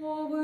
мови